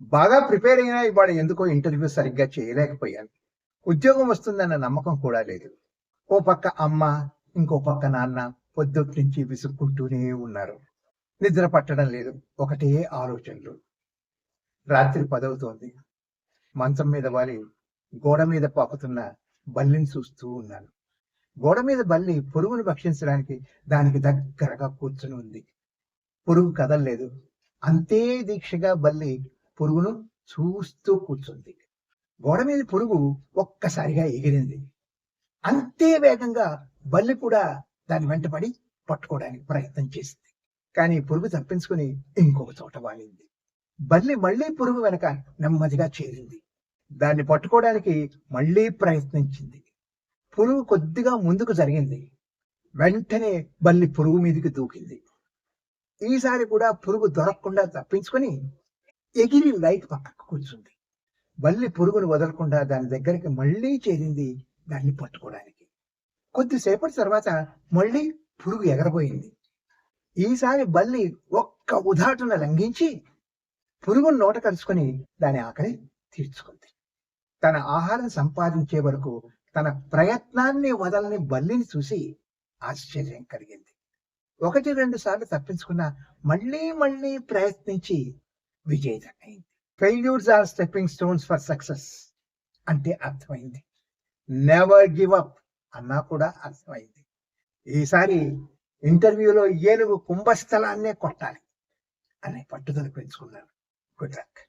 బాగా ప్రిపేర్ అయినా ఇవాళ ఎందుకో ఇంటర్వ్యూ సరిగ్గా చేయలేకపోయాను. ఉద్యోగం వస్తుందన్న నమ్మకం కూడా లేదు. ఓ పక్క అమ్మ ఇంకో పక్క నాన్న పొద్దుటి నుంచి విసుక్కుంటూనే ఉన్నారు. నిద్ర పట్టడం లేదు. ఒకటే ఆలోచనలు. రాత్రి పదవుతోంది. మంచం మీద వాలి గోడ మీద పాకుతున్న బల్లిని చూస్తూ ఉన్నాను. గోడ మీద బల్లి పురుగును భక్షించడానికి దానికి దగ్గరగా కూర్చుని ఉంది. పురుగు కదలలేదు. అంతే దీక్షగా బల్లి పురుగును చూస్తూ కూర్చుంది. గోడ మీద పురుగు ఒక్కసారిగా ఎగిరింది. అంతే వేగంగా బల్లి కూడా దాని వెంటపడి పట్టుకోవడానికి ప్రయత్నం చేసింది. కానీ పురుగు తప్పించుకుని ఇంకొక చోట వాలింది. బల్లి మళ్ళీ పురుగు వెనక నెమ్మదిగా చేరింది. దాన్ని పట్టుకోవడానికి మళ్ళీ ప్రయత్నించింది. పురుగు కొద్దిగా ముందుకు జరిగింది. వెంటనే బల్లి పురుగు మీదకి దూకింది. ఈసారి కూడా పురుగు దొరకకుండా తప్పించుకొని ఎగిరి లైట్ పక్కకు కూర్చుంది. బల్లి పురుగును వదలకుండా దాని దగ్గరికి మళ్ళీ చేరింది దాన్ని పట్టుకోవడానికి. కొద్దిసేపటి తర్వాత మళ్ళీ పురుగు ఎగరబోయింది. ఈసారి బల్లి ఒక్క ఉదాటన లంఘించి పురుగును నోట కలుసుకుని దాని ఆకలి తీర్చుకుంది. తన ఆహారం సంపాదించే వరకు తన ప్రయత్నాన్ని వదలని బల్లిని చూసి ఆశ్చర్యం కలిగింది. ఒకటి రెండు సార్లు తప్పించుకున్న మళ్ళీ మళ్ళీ ప్రయత్నించి విజేతమైంది failures are stepping stones for success అంటే అర్థమైంది. నెవర్ గివ్ అప్ అన్నా కూడా అర్థమైంది. ఈసారి ఇంటర్వ్యూలో ఏనుగు కుంభస్థలాన్నే కొట్టాలి అనే పట్టుదల పెంచుకున్నాను గుడ్ లక్